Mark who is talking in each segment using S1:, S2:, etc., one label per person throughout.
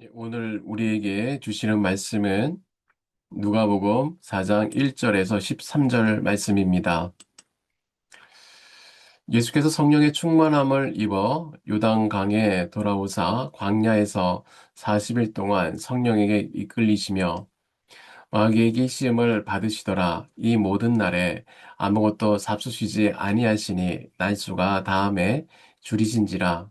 S1: 예, 오늘 우리에게 주시는 말씀은 누가복음 4장 1절에서 13절 말씀입니다. 예수께서 성령의 충만함을 입어 요단강에 돌아오사 광야에서 40일 동안 성령에게 이끌리시며 마귀에게 시험을 받으시더라. 이 모든 날에 아무것도 잡수시지 아니하시니 날수가 다음에 줄이신지라.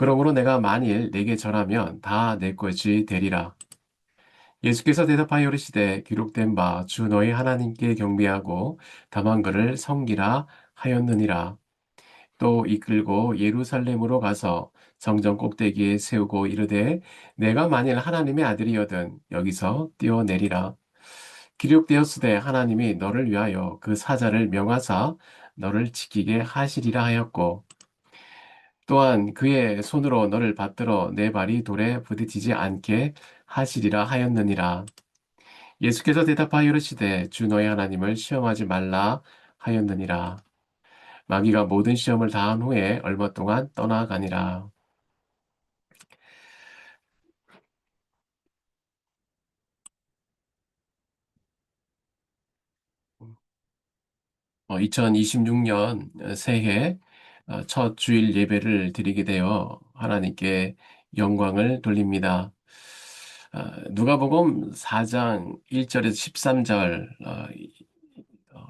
S1: 그러므로 내가 만일 내게 절하면 다 내 것이 되리라. 예수께서 대답하여 이르시되 기록된 바 주 너희 하나님께 경배하고 다만 그를 섬기라 하였느니라. 또 이끌고 예루살렘으로 가서 성전 꼭대기에 세우고 이르되 내가 만일 하나님의 아들이여든 여기서 뛰어내리라. 기록되었으되 하나님이 너를 위하여 그 사자를 명하사 너를 지키게 하시리라 하였고 또한 그의 손으로 너를 받들어 내 발이 돌에 부딪히지 않게 하시리라 하였느니라. 예수께서 대답하여 이르시되 주 너희 하나님을 시험하지 말라 하였느니라. 마귀가 모든 시험을 다한 후에 얼마 동안 떠나가니라. 어, 2026년 새해 어, 첫 주일 예배를 드리게 되어 하나님께 영광을 돌립니다. 어, 누가복음 4장 1절에서 13절 어,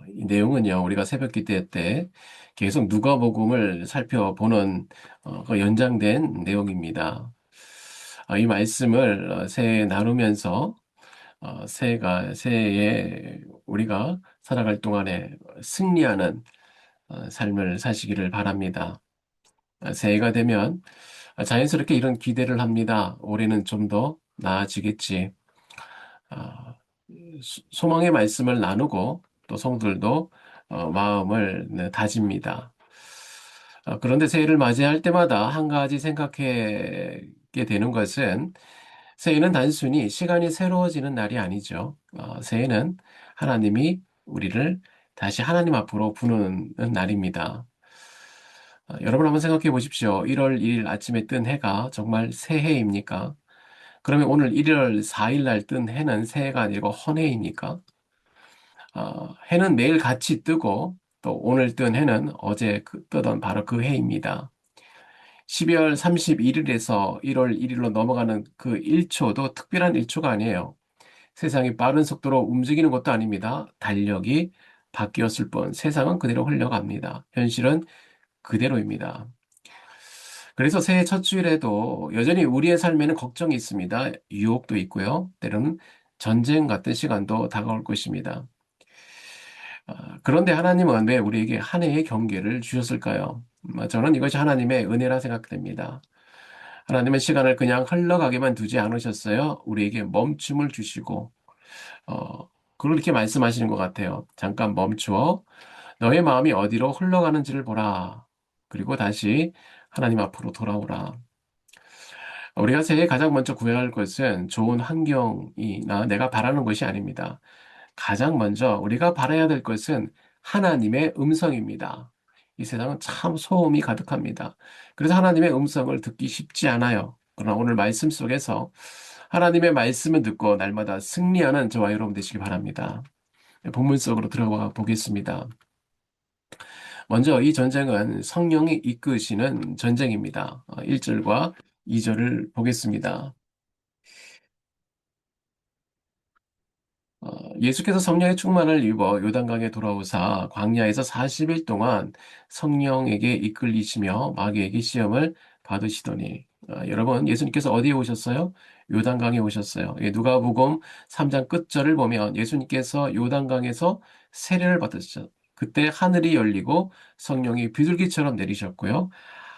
S1: 이 내용은요 우리가 새벽기도 때 계속 누가복음을 살펴보는 어, 그 연장된 내용입니다. 어, 이 말씀을 어, 새해 나누면서 어, 새해가 새해에 우리가 살아갈 동안에 승리하는 어, 삶을 사시기를 바랍니다. 어, 새해가 되면 자연스럽게 이런 기대를 합니다. 올해는 좀 더 나아지겠지. 아, 소- 소망의 말씀을 나누고 또 성들도 어, 마음을 네, 다집니다. 어, 그런데 새해를 맞이할 때마다 한 가지 생각하게 되는 것은 새해는 단순히 시간이 새로워지는 날이 아니죠. 어, 새해는 하나님이 우리를 다시 하나님 앞으로 부르는 날입니다. 어, 여러분 한번 생각해 보십시오. 1월 1일 아침에 뜬 해가 정말 새해입니까? 그러면 오늘 1월 4일 날 뜬 해는 새해가 아니고 헌해입니까? 어, 해는 매일 같이 뜨고 또 오늘 뜬 해는 어제 그 뜨던 바로 그 해입니다. 12월 31일에서 1월 1일로 넘어가는 그 1초도 특별한 1초가 아니에요. 세상이 빠른 속도로 움직이는 것도 아닙니다. 달력이 바뀌었을 뿐 세상은 그대로 흘러갑니다. 현실은 그대로입니다. 그래서 새해 첫 주일에도 여전히 우리의 삶에는 걱정이 있습니다. 유혹도 있고요. 때로는 전쟁 같은 시간도 다가올 것입니다. 아, 그런데 하나님은 왜 우리에게 한 해의 경계를 주셨을까요? 음, 저는 이것이 하나님의 은혜라 생각됩니다. 하나님은 시간을 그냥 흘러가게만 두지 않으셨어요. 우리에게 멈춤을 주시고, 어, 그렇게 말씀하시는 것 같아요. 잠깐 멈추어 너의 마음이 어디로 흘러가는지를 보라. 그리고 다시 하나님 앞으로 돌아오라. 우리가 새해 가장 먼저 구해야 할 것은 좋은 환경이나 내가 바라는 것이 아닙니다. 가장 먼저 우리가 바라야 될 것은 하나님의 음성입니다. 이 세상은 참 소음이 가득합니다. 그래서 하나님의 음성을 듣기 쉽지 않아요. 그러나 오늘 말씀 속에서 하나님의 말씀을 듣고 날마다 승리하는 저와 여러분 되시기 바랍니다. 본문 속으로 들어가 보겠습니다. 먼저 이 전쟁은 성령이 이끄시는 전쟁입니다. 1절과 2절을 보겠습니다. 어, 예수께서 성령의 충만을 입어 요단강에 돌아오사 광야에서 40일 동안 성령에게 이끌리시며 마귀에게 시험을 받으시더니 어, 여러분 예수님께서 어디에 오셨어요? 요단강에 오셨어요. 예, 누가복음 3장 끝절을 보면 예수님께서 요단강에서 세례를 받으셨죠. 그때 하늘이 열리고 성령이 비둘기처럼 내리셨고요.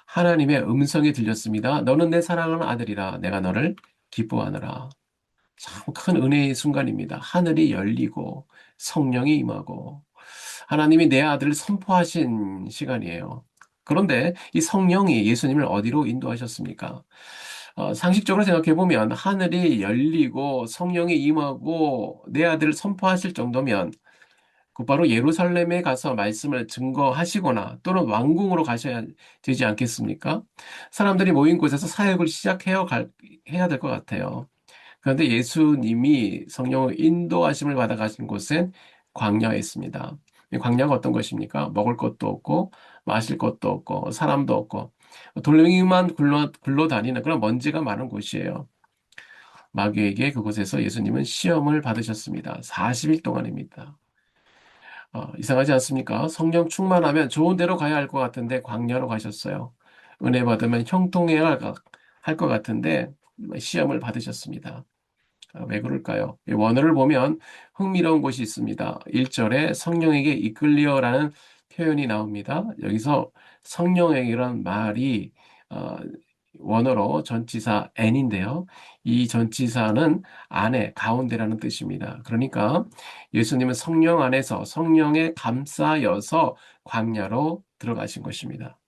S1: 하나님의 음성이 들렸습니다. 너는 내 사랑하는 아들이라 내가 너를 기뻐하노라. 참 큰 은혜의 순간입니다. 하늘이 열리고 성령이 임하고 하나님이 내 아들을 선포하신 시간이에요. 그런데 이 성령이 예수님을 어디로 인도하셨습니까? 어, 상식적으로 생각해 보면 하늘이 열리고 성령이 임하고 내 아들을 선포하실 정도면 곧바로 예루살렘에 가서 말씀을 증거하시거나 또는 왕궁으로 가셔야 되지 않겠습니까? 사람들이 모인 곳에서 사역을 시작해야 해야 될 것 같아요. 그런데 예수님이 성령의 인도하심을 받아 가신 곳은 광야에 있습니다. 이 광야가 어떤 것입니까? 먹을 것도 없고 마실 것도 없고 사람도 없고 돌멩이만 굴러, 굴러다니는 그런 먼지가 많은 곳이에요. 마귀에게 그곳에서 예수님은 시험을 받으셨습니다. 40일 동안입니다. 어, 이상하지 않습니까? 성령 충만하면 좋은 데로 가야 할 것 같은데 광야로 가셨어요. 은혜 받으면 형통해야 할 것 같은데 시험을 받으셨습니다. 아, 왜 그럴까요? 원어를 보면 흥미로운 곳이 있습니다. 1절에 성령에게 이끌리어라는 표현이 나옵니다. 여기서 성령에게란 말이 어, 원어로 전치사 n인데요. 이 전치사는 안에, 가운데라는 뜻입니다. 그러니까 예수님은 성령 안에서 성령에 감싸여서 광야로 들어가신 것입니다.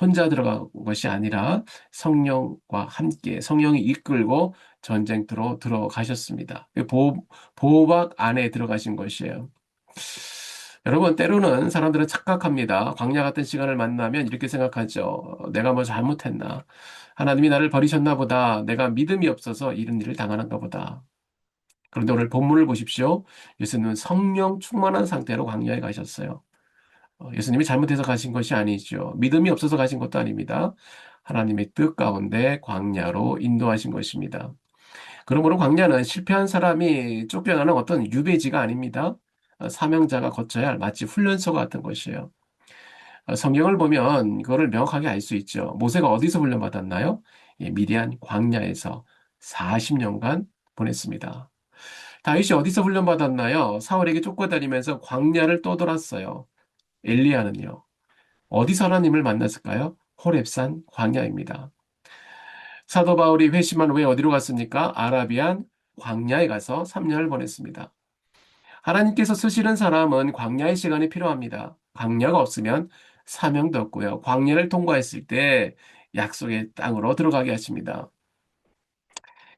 S1: 혼자 들어간 것이 아니라 성령과 함께 성령이 이끌고 전쟁터로 들어가셨습니다. 보, 보박 안에 들어가신 것이에요. 여러분, 때로는 사람들은 착각합니다. 광야 같은 시간을 만나면 이렇게 생각하죠. 내가 뭐 잘못했나? 하나님이 나를 버리셨나 보다. 내가 믿음이 없어서 이런 일을 당하는가 보다. 그런데 오늘 본문을 보십시오. 예수님은 성령 충만한 상태로 광야에 가셨어요. 어, 예수님이 잘못해서 가신 것이 아니죠. 믿음이 없어서 가신 것도 아닙니다. 하나님의 뜻 가운데 광야로 인도하신 것입니다. 그러므로 광야는 실패한 사람이 쫓겨나는 어떤 유배지가 아닙니다. 어, 사명자가 거쳐야 할 마치 훈련소 같은 것이에요. 어, 성경을 보면 그거를 명확하게 알 수 있죠. 모세가 어디서 훈련받았나요? 예, 미디안 광야에서 40년간 보냈습니다. 다윗이 어디서 훈련받았나요? 사울에게 쫓겨다니면서 광야를 떠돌았어요. 엘리야는요. 어디서 하나님을 만났을까요? 호렙산 광야입니다. 사도 바울이 회심한 후에 어디로 갔습니까? 아라비안 광야에 가서 3년을 보냈습니다. 하나님께서 쓰시는 사람은 광야의 시간이 필요합니다. 광야가 없으면 사명도 없고요. 광야를 통과했을 때 약속의 땅으로 들어가게 하십니다.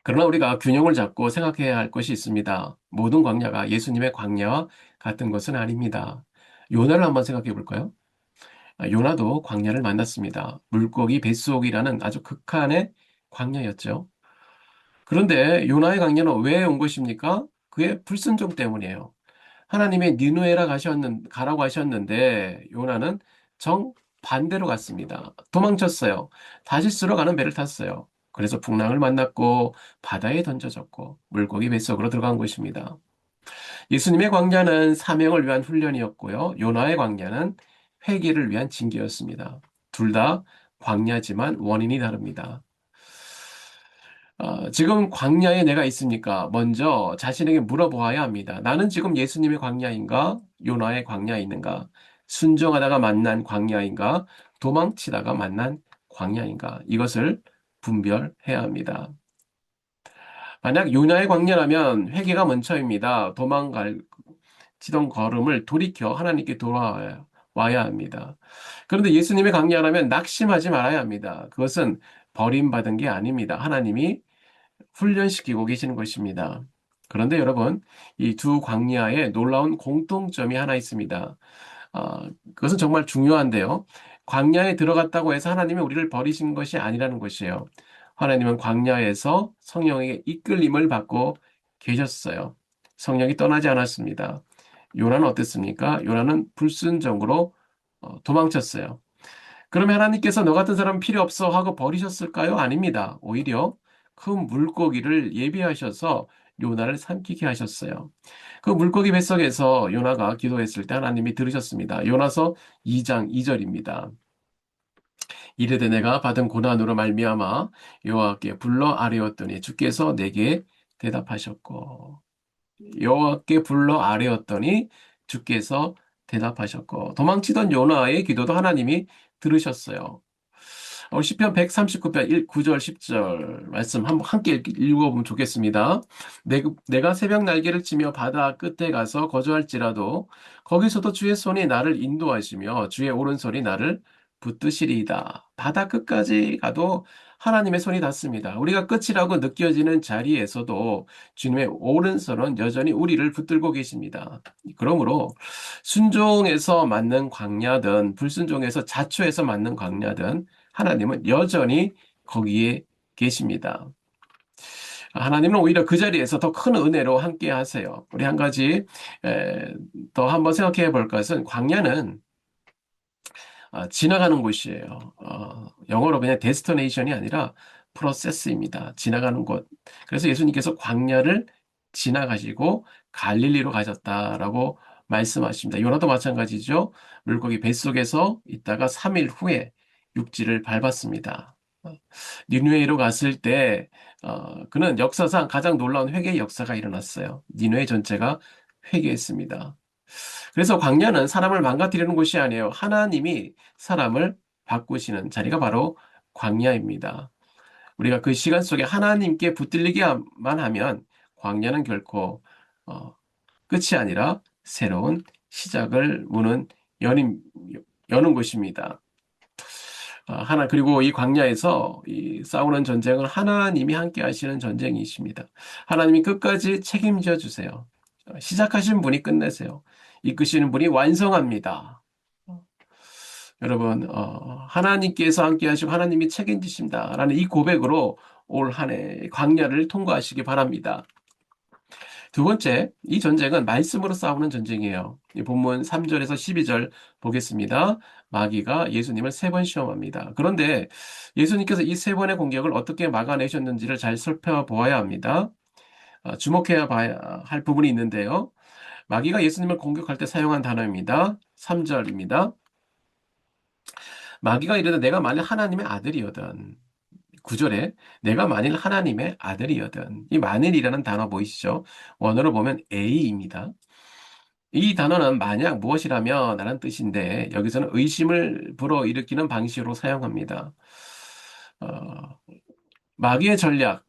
S1: 그러나 우리가 균형을 잡고 생각해야 할 것이 있습니다. 모든 광야가 예수님의 광야와 같은 것은 아닙니다. 요나를 한번 생각해 볼까요? 아, 요나도 광야를 만났습니다. 물고기 뱃속이라는 아주 극한의 광야였죠. 그런데 요나의 광야는 왜 온 것입니까? 그의 불순종 때문이에요. 하나님의 니누에라 가셨는, 가라고 하셨는데 요나는 정 반대로 갔습니다. 도망쳤어요. 다시스로 가는 배를 탔어요. 그래서 풍랑을 만났고 바다에 던져졌고 물고기 뱃속으로 들어간 것입니다. 예수님의 광야는 사명을 위한 훈련이었고요. 요나의 광야는 회개를 위한 징계였습니다. 둘 다 광야지만 원인이 다릅니다. 어, 지금 광야에 내가 있습니까? 먼저 자신에게 물어보아야 합니다. 나는 지금 예수님의 광야인가? 요나의 광야에 있는가? 순종하다가 만난 광야인가? 도망치다가 만난 광야인가? 이것을 분별해야 합니다. 만약 요나의 광야라면 회개가 먼저입니다. 도망갈 지던 걸음을 돌이켜 하나님께 돌아와야 합니다. 그런데 예수님의 광야라면 낙심하지 말아야 합니다. 그것은 버림받은 게 아닙니다. 하나님이 훈련시키고 계시는 것입니다. 그런데 여러분, 이 두 광야에 놀라운 공통점이 하나 있습니다. 어, 그것은 정말 중요한데요. 광야에 들어갔다고 해서 하나님이 우리를 버리신 것이 아니라는 것이에요. 하나님은 광야에서 성령에게 이끌림을 받고 계셨어요. 성령이 떠나지 않았습니다. 요나는 어땠습니까? 요나는 불순종으로 어, 도망쳤어요. 그러면 하나님께서 너 같은 사람 필요 없어 하고 버리셨을까요? 아닙니다. 오히려 큰 물고기를 예비하셔서 요나를 삼키게 하셨어요. 그 물고기 뱃속에서 요나가 기도했을 때 하나님이 들으셨습니다. 요나서 2장 2절입니다. 이르되 내가 받은 고난으로 말미암아 여호와께 불러 아뢰었더니 주께서 내게 대답하셨고 여호와께 불러 아뢰었더니 주께서 대답하셨고 도망치던 요나의 기도도 하나님이 들으셨어요. 어, 시편 139편 1, 9절 10절 말씀 한번 함께 읽- 읽어보면 좋겠습니다. 내, 내가 새벽 날개를 치며 바다 끝에 가서 거주할지라도 거기서도 주의 손이 나를 인도하시며 주의 오른손이 나를 붙드시리이다. 바다 끝까지 가도 하나님의 손이 닿습니다. 우리가 끝이라고 느껴지는 자리에서도 주님의 오른손은 여전히 우리를 붙들고 계십니다. 그러므로 순종에서 맞는 광야든 불순종에서 자초해서 맞는 광야든 하나님은 여전히 거기에 계십니다. 하나님은 오히려 그 자리에서 더 큰 은혜로 함께 하세요. 우리 한 가지 에, 더 한번 생각해 볼 것은 광야는 아, 지나가는 곳이에요. 어, 영어로 그냥 데스티네이션이 아니라 프로세스입니다. 지나가는 곳. 그래서 예수님께서 광야를 지나가시고 갈릴리로 가셨다라고 말씀하십니다. 요나도 마찬가지죠. 물고기 뱃속에서 있다가 3일 후에 육지를 밟았습니다. 어, 니누에로 갔을 때 어, 그는 역사상 가장 놀라운 회개의 역사가 일어났어요. 니누에 전체가 회개했습니다. 그래서 광야는 사람을 망가뜨리는 곳이 아니에요. 하나님이 사람을 바꾸시는 자리가 바로 광야입니다. 우리가 그 시간 속에 하나님께 붙들리기만 하면 광야는 결코 어, 끝이 아니라 새로운 시작을 무는 여는, 여는 곳입니다. 아, 하나 그리고 이 광야에서 이 싸우는 전쟁은 하나님이 함께 하시는 전쟁이십니다. 하나님이 끝까지 책임져 주세요. 시작하신 분이 끝내세요. 이끄시는 분이 완성합니다. 여러분, 어, 하나님께서 함께 하시고 하나님이 책임지신다라는 이 고백으로 올 한 해 광야를 통과하시기 바랍니다. 두 번째, 이 전쟁은 말씀으로 싸우는 전쟁이에요. 이 본문 3절에서 12절 보겠습니다. 마귀가 예수님을 세 번 시험합니다. 그런데 예수님께서 이 세 번의 공격을 어떻게 막아내셨는지를 잘 살펴보아야 합니다. 어, 주목해야 봐야 할 부분이 있는데요. 마귀가 예수님을 공격할 때 사용한 단어입니다. 3절입니다. 마귀가 이르되 내가 만일 하나님의 아들이거든. 9절에 내가 만일 하나님의 아들이거든. 이 만일이라는 단어 보이시죠? 원어로 보면 A입니다. 이 단어는 만약 무엇이라면 라는 뜻인데 여기서는 의심을 불어일으키는 방식으로 사용합니다. 어, 마귀의 전략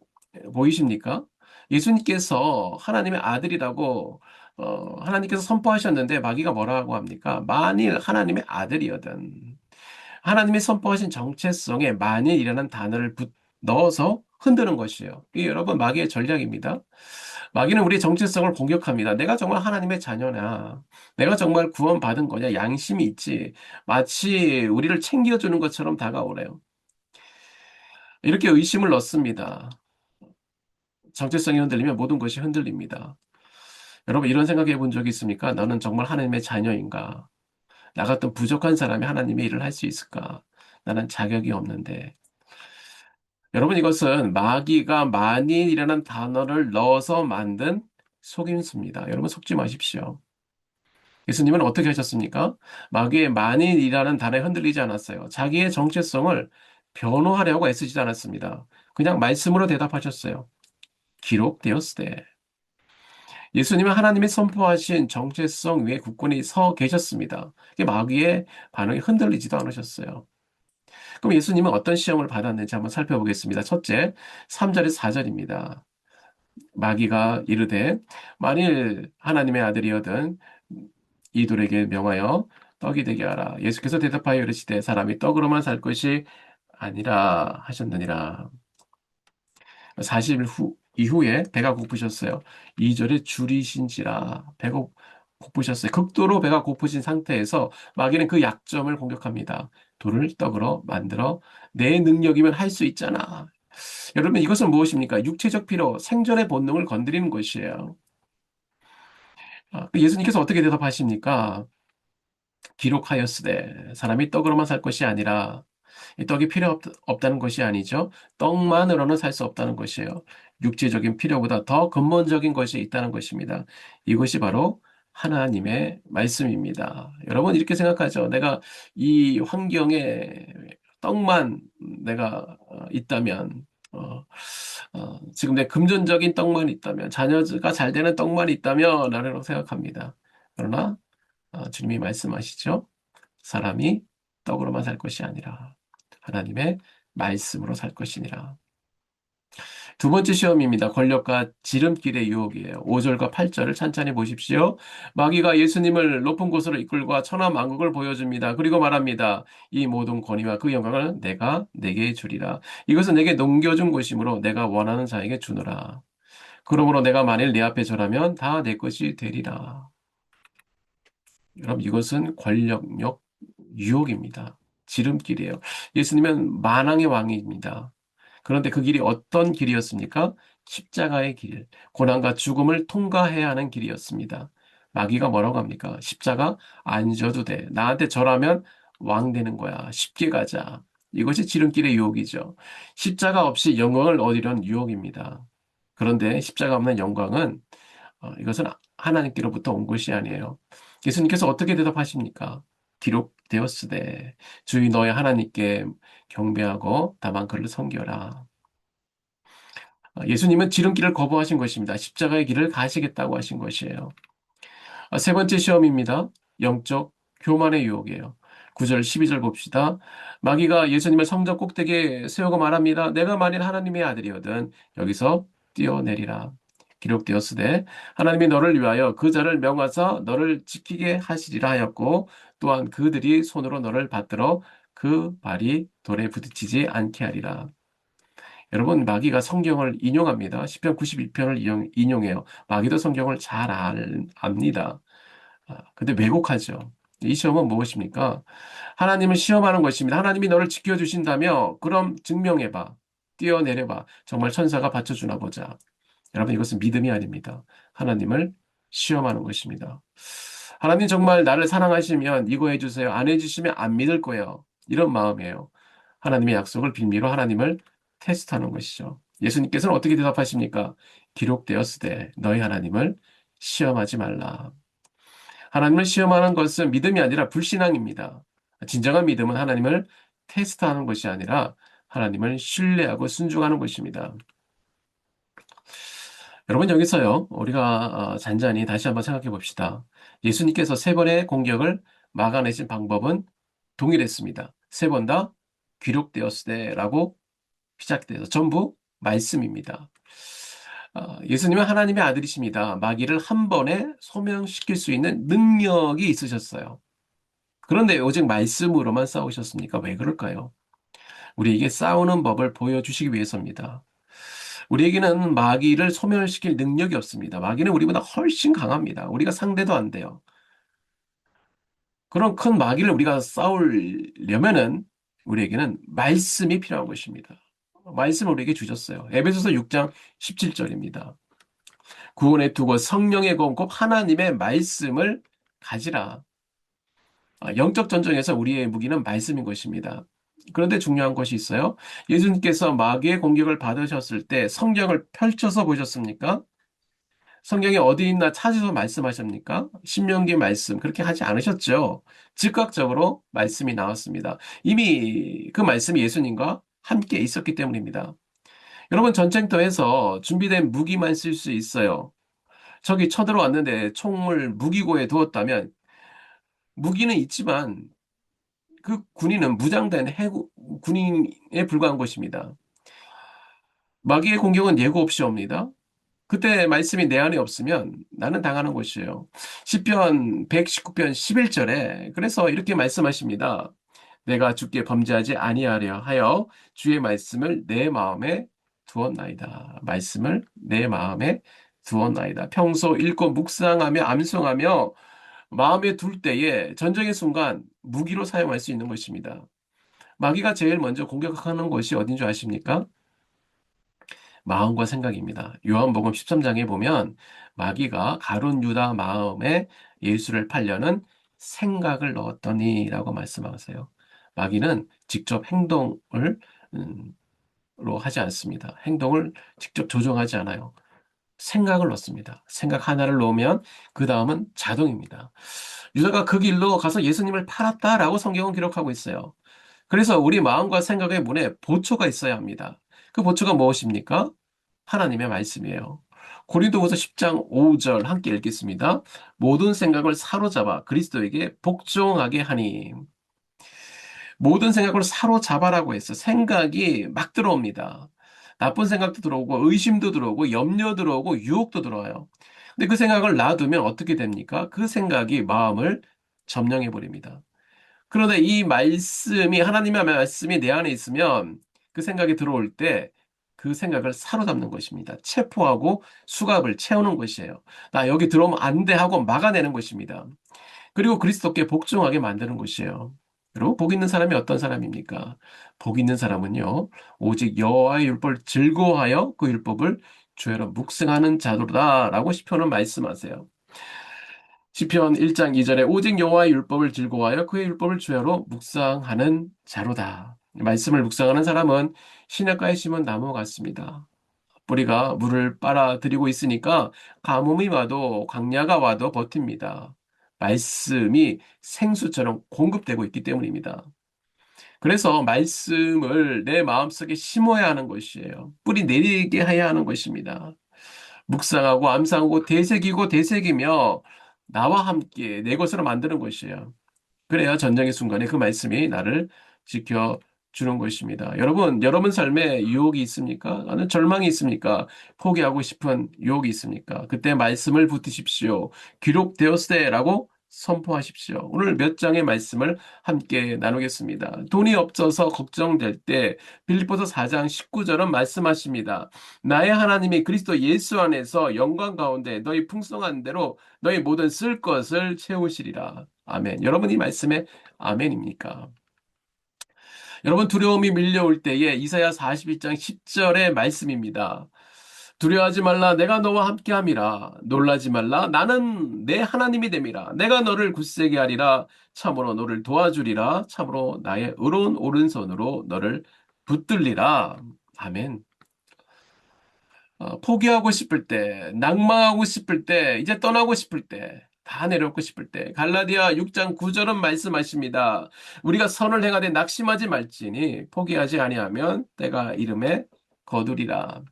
S1: 보이십니까? 예수님께서 하나님의 아들이라고 어, 하나님께서 선포하셨는데 마귀가 뭐라고 합니까? 만일 하나님의 아들이거든. 하나님이 선포하신 정체성에 만일이라는 단어를 붙, 넣어서 흔드는 것이에요. 이게 여러분 마귀의 전략입니다. 마귀는 우리의 정체성을 공격합니다. 내가 정말 하나님의 자녀냐? 내가 정말 구원받은 거냐? 양심이 있지. 마치 우리를 챙겨주는 것처럼 다가오래요. 이렇게 의심을 넣습니다. 정체성이 흔들리면 모든 것이 흔들립니다. 여러분 이런 생각해 본 적이 있습니까? 나는 정말 하나님의 자녀인가? 나 같은 부족한 사람이 하나님의 일을 할 수 있을까? 나는 자격이 없는데. 여러분 이것은 마귀가 만인이라는 단어를 넣어서 만든 속임수입니다. 여러분 속지 마십시오. 예수님은 어떻게 하셨습니까? 마귀의 만인이라는 단어에 흔들리지 않았어요. 자기의 정체성을 변호하려고 애쓰지 않았습니다. 그냥 말씀으로 대답하셨어요. 기록되었으되. 예수님은 하나님이 선포하신 정체성 위에 굳건히 서 계셨습니다. 마귀의 반응이 흔들리지도 않으셨어요. 그럼 예수님은 어떤 시험을 받았는지 한번 살펴보겠습니다. 첫째, 3절에서 4절입니다. 마귀가 이르되 만일 하나님의 아들이거든 이들에게 명하여 떡이 되게 하라. 예수께서 대답하여 이르시되 사람이 떡으로만 살 것이 아니라 하셨느니라. 40일 후 이후에 배가 고프셨어요. 2절에 줄이신지라 배가 고프셨어요. 극도로 배가 고프신 상태에서 마귀는 그 약점을 공격합니다. 돌을 떡으로 만들어 내 능력이면 할 수 있잖아. 여러분 이것은 무엇입니까? 육체적 필요, 생존의 본능을 건드리는 것이에요. 아, 그 예수님께서 어떻게 대답하십니까? 기록하였으되 사람이 떡으로만 살 것이 아니라 이 떡이 필요 없, 없다는 것이 아니죠. 떡만으로는 살 수 없다는 것이에요. 육체적인 필요보다 더 근본적인 것이 있다는 것입니다. 이것이 바로 하나님의 말씀입니다. 여러분 이렇게 생각하죠. 내가 이 환경에 떡만 내가 어, 있다면 어, 어, 지금 내 금전적인 떡만 있다면 자녀가 잘 되는 떡만 있다면 라고 생각합니다. 그러나 어, 주님이 말씀하시죠. 사람이 떡으로만 살 것이 아니라 하나님의 말씀으로 살 것이니라. 두 번째 시험입니다. 권력과 지름길의 유혹이에요. 5절과 8절을 찬찬히 보십시오. 마귀가 예수님을 높은 곳으로 이끌고 천하 만국을 보여줍니다. 그리고 말합니다. 이 모든 권위와 그 영광을 내가 내게 주리라. 이것은 내게 넘겨준 것이므로 내가 원하는 자에게 주노라. 그러므로 내가 만일 내 앞에 절하면 다 내 것이 되리라. 여러분 이것은 권력력 유혹입니다. 지름길이에요. 예수님은 만왕의 왕입니다. 그런데 그 길이 어떤 길이었습니까? 십자가의 길, 고난과 죽음을 통과해야 하는 길이었습니다. 마귀가 뭐라고 합니까? 십자가 안 져도 돼. 나한테 절하면 왕 되는 거야. 쉽게 가자. 이것이 지름길의 유혹이죠. 십자가 없이 영광을 얻으려는 유혹입니다. 그런데 십자가 없는 영광은 어, 이것은 하나님께로부터 온 것이 아니에요. 예수님께서 어떻게 대답하십니까? 기록 되었으되 주의 너의 하나님께 경배하고 다만 그를 섬겨라. 어, 예수님은 지름길을 거부하신 것입니다. 십자가의 길을 가시겠다고 하신 것이에요. 어, 세 번째 시험입니다. 영적 교만의 유혹이에요. 9절, 12절 봅시다. 마귀가 예수님을 성전 꼭대기에 세우고 말합니다. 내가 만일 하나님의 아들이거든 여기서 뛰어내리라. 기록되었으되 하나님이 너를 위하여 그 자를 명하사 너를 지키게 하시리라 하였고 또한 그들이 손으로 너를 받들어 그 발이 돌에 부딪히지 않게 하리라. 여러분 마귀가 성경을 인용합니다. 10편 91편을 인용, 인용해요. 마귀도 성경을 잘 알, 압니다. 아, 근데 왜곡하죠. 이 시험은 무엇입니까? 하나님을 시험하는 것입니다. 하나님이 너를 지켜주신다며 그럼 증명해봐. 뛰어내려봐. 정말 천사가 받쳐주나 보자. 여러분 이것은 믿음이 아닙니다. 하나님을 시험하는 것입니다. 하나님 정말 나를 사랑하시면 이거 해주세요. 안 해주시면 안 믿을 거예요. 이런 마음이에요. 하나님의 약속을 빌미로 하나님을 테스트하는 것이죠. 예수님께서는 어떻게 대답하십니까? 기록되었으되 너희 하나님을 시험하지 말라. 하나님을 시험하는 것은 믿음이 아니라 불신앙입니다. 진정한 믿음은 하나님을 테스트하는 것이 아니라 하나님을 신뢰하고 순종하는 것입니다. 여러분 여기서요 우리가 어, 잔잔히 다시 한번 생각해 봅시다. 예수님께서 세 번의 공격을 막아내신 방법은 동일했습니다. 세 번다 기록되었으되라고 시작돼서 전부 말씀입니다. 어, 예수님은 하나님의 아들이십니다. 마귀를 한 번에 소명시킬 수 있는 능력이 있으셨어요. 그런데 오직 말씀으로만 싸우셨습니까? 왜 그럴까요? 우리에게 싸우는 법을 보여주시기 위해서입니다. 우리에게는 마귀를 소멸시킬 능력이 없습니다. 마귀는 우리보다 훨씬 강합니다. 우리가 상대도 안 돼요. 그런 큰 마귀를 우리가 싸우려면은 우리에게는 말씀이 필요한 것입니다. 말씀을 우리에게 주셨어요. 에베소서 6장 17절입니다. 구원의 두고 성령의 공급 하나님의 말씀을 가지라. 아, 영적 전쟁에서 우리의 무기는 말씀인 것입니다. 그런데 중요한 것이 있어요. 예수님께서 마귀의 공격을 받으셨을 때 성경을 펼쳐서 보셨습니까? 성경에 어디 있나 찾아서 말씀하십니까? 신명기 말씀 그렇게 하지 않으셨죠. 즉각적으로 말씀이 나왔습니다. 이미 그 말씀이 예수님과 함께 있었기 때문입니다. 여러분 전쟁터에서 준비된 무기만 쓸 수 있어요. 적이 쳐들어왔는데 총을 무기고에 두었다면 무기는 있지만 그 군인은 무장된 해군 군인에 불과한 것입니다. 마귀의 공격은 예고 없이 옵니다. 그때 말씀이 내 안에 없으면 나는 당하는 것이에요. 10편 119편 11절에 그래서 이렇게 말씀하십니다. 내가 주께 범죄하지 아니하려 하여 주의 말씀을 내 마음에 두었나이다. 말씀을 내 마음에 두었나이다. 평소 읽고 묵상하며 암송하며 마음에 둘 때에 전쟁의 순간 무기로 사용할 수 있는 것입니다. 마귀가 제일 먼저 공격하는 것이 어딘 줄 아십니까? 마음과 생각입니다. 요한복음 13장에 보면 마귀가 가론 유다 마음에 예수를 팔려는 생각을 넣었더니라고 말씀하세요. 마귀는 직접 행동을 음, 로 하지 않습니다. 행동을 직접 조종하지 않아요. 생각을 넣습니다. 생각 하나를 놓으면 그 다음은 자동입니다. 유다가 그 길로 가서 예수님을 팔았다라고 성경은 기록하고 있어요. 그래서 우리 마음과 생각의 문에 보초가 있어야 합니다. 그 보초가 무엇입니까? 하나님의 말씀이에요. 고린도후서 10장 5절 함께 읽겠습니다. 모든 생각을 사로잡아 그리스도에게 복종하게 하니 모든 생각을 사로잡아라고 했어. 생각이 막 들어옵니다. 나쁜 생각도 들어오고 의심도 들어오고 염려 들어오고 유혹도 들어와요. 근데 그 생각을 놔두면 어떻게 됩니까? 그 생각이 마음을 점령해 버립니다. 그런데 이 말씀이 하나님의 말씀이 내 안에 있으면 그 생각이 들어올 때 그 생각을 사로잡는 것입니다. 체포하고 수갑을 채우는 것이에요. 나 여기 들어오면 안 돼 하고 막아내는 것입니다. 그리고 그리스도께 복종하게 만드는 것이에요. 그리고 복 있는 사람이 어떤 사람입니까? 복 있는 사람은요, 오직 여호와의 율법을 즐거워하여 그 율법을 주야로 묵승하는 자로다라고 시편은 말씀하세요. 시편 1장 2절에 오직 여호와의 율법을 즐거워하여 그의 율법을 주야로 묵상하는 자로다. 말씀을 묵상하는 사람은 시냇가에 심은 나무 같습니다. 뿌리가 물을 빨아들이고 있으니까 가뭄이 와도 광야가 와도 버팁니다. 말씀이 생수처럼 공급되고 있기 때문입니다. 그래서 말씀을 내 마음속에 심어야 하는 것이에요. 뿌리 내리게 해야 하는 것입니다. 묵상하고 암상하고 되새기고 되새기며 나와 함께 내 것으로 만드는 것이에요. 그래야 전쟁의 순간에 그 말씀이 나를 지켜 주는 것입니다. 여러분, 여러분 삶에 유혹이 있습니까? 나는 절망이 있습니까? 포기하고 싶은 유혹이 있습니까? 그때 말씀을 붙으십시오. 기록되었으라고 선포하십시오. 오늘 몇 장의 말씀을 함께 나누겠습니다. 돈이 없어서 걱정될 때 빌립보서 4장 19절은 말씀하십니다. 나의 하나님이 그리스도 예수 안에서 영광 가운데 너희 풍성한 대로 너희 모든 쓸 것을 채우시리라. 아멘. 여러분 이 말씀에 아멘입니까? 여러분 두려움이 밀려올 때에 이사야 42장 10절의 말씀입니다. 두려워하지 말라. 내가 너와 함께 함이라. 놀라지 말라. 나는 내 하나님이 됨이라. 내가 너를 굳세게 하리라. 참으로 너를 도와주리라. 참으로 나의 의로운 오른손으로 너를 붙들리라. 아멘. 어, 포기하고 싶을 때 낭망하고 싶을 때 이제 떠나고 싶을 때 다 내려놓고 싶을 때 갈라디아 6장 9절은 말씀하십니다. 우리가 선을 행하되 낙심하지 말지니 포기하지 아니하면 때가 이름에 거두리라.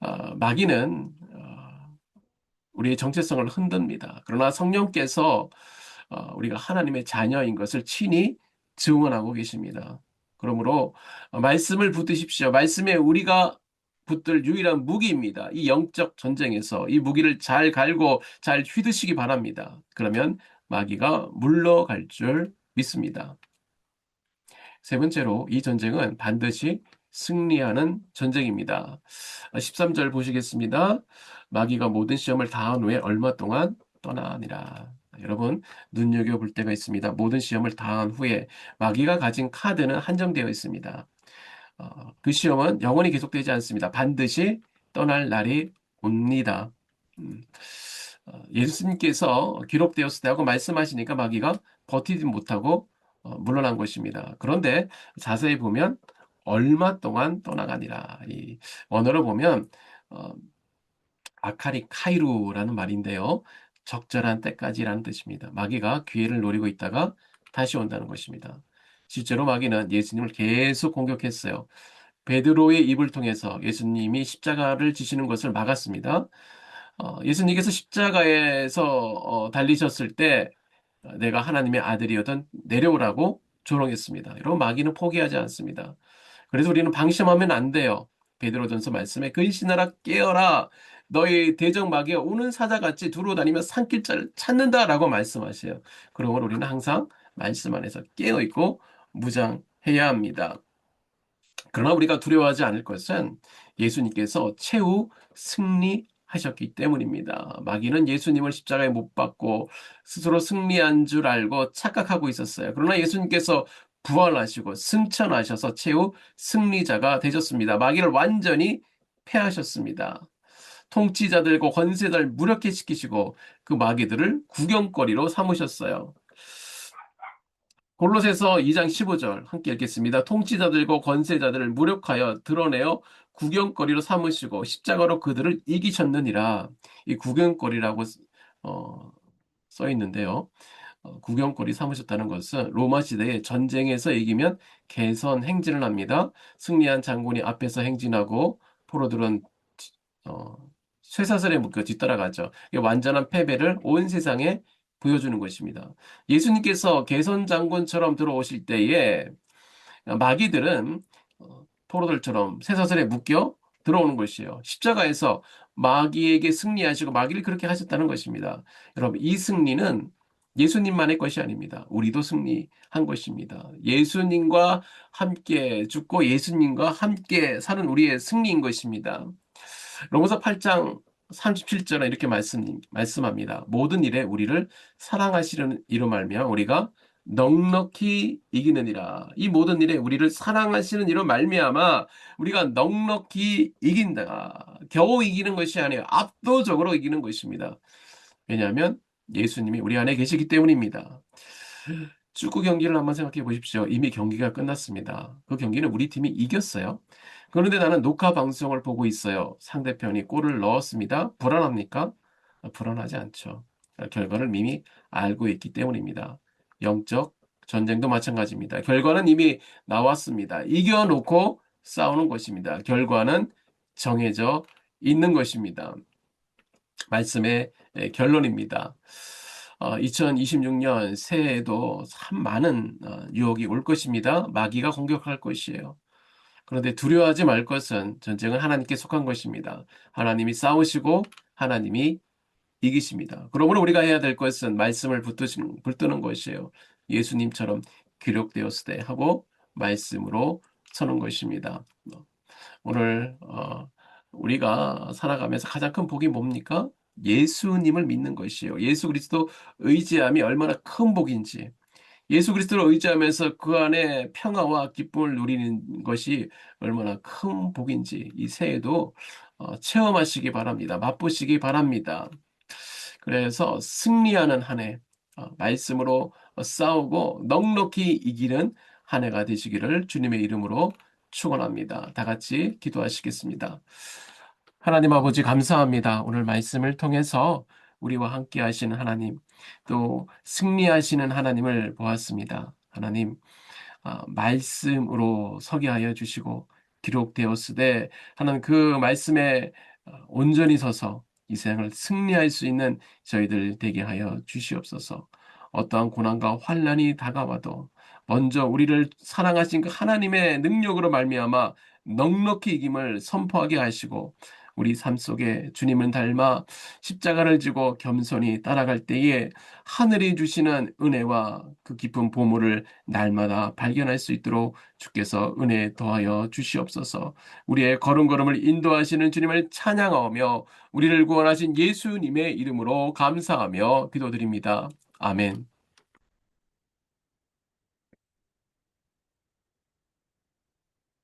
S1: 어, 마귀는 어, 우리의 정체성을 흔듭니다. 그러나 성령께서 어, 우리가 하나님의 자녀인 것을 친히 증언하고 계십니다. 그러므로 말씀을 붙드십시오. 말씀에 우리가 붙들 유일한 무기입니다. 이 영적 전쟁에서 이 무기를 잘 갈고 잘 휘두시기 바랍니다. 그러면 마귀가 물러갈 줄 믿습니다. 세 번째로 이 전쟁은 반드시 승리하는 전쟁입니다. 13절 보시겠습니다. 마귀가 모든 시험을 다한 후에 얼마 동안 떠나니라. 여러분 눈여겨볼 때가 있습니다. 모든 시험을 다한 후에 마귀가 가진 카드는 한정되어 있습니다. 어, 그 시험은 영원히 계속되지 않습니다. 반드시 떠날 날이 옵니다. 음, 어, 예수님께서 하고 말씀하시니까 마귀가 버티지 못하고 어, 물러난 것입니다. 그런데 자세히 보면 얼마 동안 떠나가니라. 이 원어로 보면 어, 아카리 카이루라는 말인데요. 적절한 때까지라는 뜻입니다. 마귀가 기회를 노리고 있다가 다시 온다는 것입니다. 실제로 마귀는 예수님을 계속 공격했어요. 베드로의 입을 통해서 예수님이 십자가를 지시는 것을 막았습니다. 어, 예수님께서 십자가에서 어, 달리셨을 때 내가 하나님의 아들이었던 내려오라고 조롱했습니다. 여러분 마귀는 포기하지 않습니다. 그래서 우리는 방심하면 안 돼요. 베드로전서 말씀에 근신하라 깨어라 너희 대적 마귀가 오는 사자같이 두루 다니며 산길자를 찾는다라고 말씀하세요. 그러므로 우리는 항상 말씀 안에서 깨어 있고 무장해야 합니다. 그러나 우리가 두려워하지 않을 것은 예수님께서 최후 승리하셨기 때문입니다. 마귀는 예수님을 십자가에 못 박고 스스로 승리한 줄 알고 착각하고 있었어요. 그러나 예수님께서 부활하시고 승천하셔서 최후 승리자가 되셨습니다. 마귀를 완전히 패하셨습니다. 통치자들과 권세자를 무력해 시키시고 그 마귀들을 구경거리로 삼으셨어요. 골로새서 2장 15절 함께 읽겠습니다. 통치자들과 권세자들을 무력하여 드러내어 구경거리로 삼으시고 십자가로 그들을 이기셨느니라. 이 구경거리라고 어, 써 있는데요. 어, 구경거리 삼으셨다는 것은 로마 시대에 전쟁에서 이기면 개선 행진을 합니다. 승리한 장군이 앞에서 행진하고 포로들은 어, 쇠사슬에 묶여 뒤따라가죠. 완전한 패배를 온 세상에 보여주는 것입니다. 예수님께서 개선 장군처럼 들어오실 때에 마귀들은 어, 포로들처럼 쇠사슬에 묶여 들어오는 것이에요. 십자가에서 마귀에게 승리하시고 마귀를 그렇게 하셨다는 것입니다. 여러분, 이 승리는 예수님만의 것이 아닙니다. 우리도 승리한 것입니다. 예수님과 함께 죽고 예수님과 함께 사는 우리의 승리인 것입니다. 로마서 8장 37절에 이렇게 말씀, 말씀합니다. 모든 일에 우리를 사랑하시는 이로 말미암아 우리가 넉넉히 이기느니라. 이 모든 일에 우리를 사랑하시는 이로 말미암아 우리가 넉넉히 이긴다. 겨우 이기는 것이 아니에요. 압도적으로 이기는 것입니다. 왜냐하면 예수님이 우리 안에 계시기 때문입니다. 축구 경기를 한번 생각해 보십시오. 이미 경기가 끝났습니다. 그 경기는 우리 팀이 이겼어요. 그런데 나는 녹화 방송을 보고 있어요. 상대편이 골을 넣었습니다. 불안합니까? 불안하지 않죠. 결과를 이미 알고 있기 때문입니다. 영적 전쟁도 마찬가지입니다. 결과는 이미 나왔습니다. 이겨놓고 싸우는 것입니다. 결과는 정해져 있는 것입니다. 말씀의 결론입니다. 2026년 새해에도 참 많은 어, 유혹이 올 것입니다. 마귀가 공격할 것이에요. 그런데 두려워하지 말 것은 전쟁은 하나님께 속한 것입니다. 하나님이 싸우시고 하나님이 이기십니다. 그러므로 우리가 해야 될 것은 말씀을 붙드는, 붙드는 것이에요. 예수님처럼 기록되었을 때 하고 말씀으로 서는 것입니다. 오늘 어, 우리가 살아가면서 가장 큰 복이 뭡니까? 예수님을 믿는 것이에요. 예수 그리스도 의지함이 얼마나 큰 복인지. 예수 그리스도를 의지하면서 그 안에 평화와 기쁨을 누리는 것이 얼마나 큰 복인지 이 새해도 어, 체험하시기 바랍니다. 맛보시기 바랍니다. 그래서 승리하는 한 해, 어, 말씀으로 싸우고 넉넉히 이기는 한 해가 되시기를 주님의 이름으로 축원합니다. 다 같이 기도하시겠습니다. 하나님 아버지 감사합니다. 오늘 말씀을 통해서 우리와 함께 하시는 하나님, 또 승리하시는 하나님을 보았습니다. 하나님, 아, 말씀으로 서게 하여 주시고 기록되었으되 하나님 그 말씀에 어, 온전히 서서 이 세상을 승리할 수 있는 저희들 되게 하여 주시옵소서. 어떠한 고난과 환란이 다가와도 먼저 우리를 사랑하신 그 하나님의 능력으로 말미암아 넉넉히 이김을 선포하게 하시고 우리 삶 속에 주님은 닮아 십자가를 지고 겸손히 따라갈 때에 하늘이 주시는 은혜와 그 깊은 보물을 날마다 발견할 수 있도록 주께서 은혜 더하여 주시옵소서. 우리의 걸음걸음을 인도하시는 주님을 찬양하며 우리를 구원하신 예수님의 이름으로 감사하며 기도드립니다. 아멘.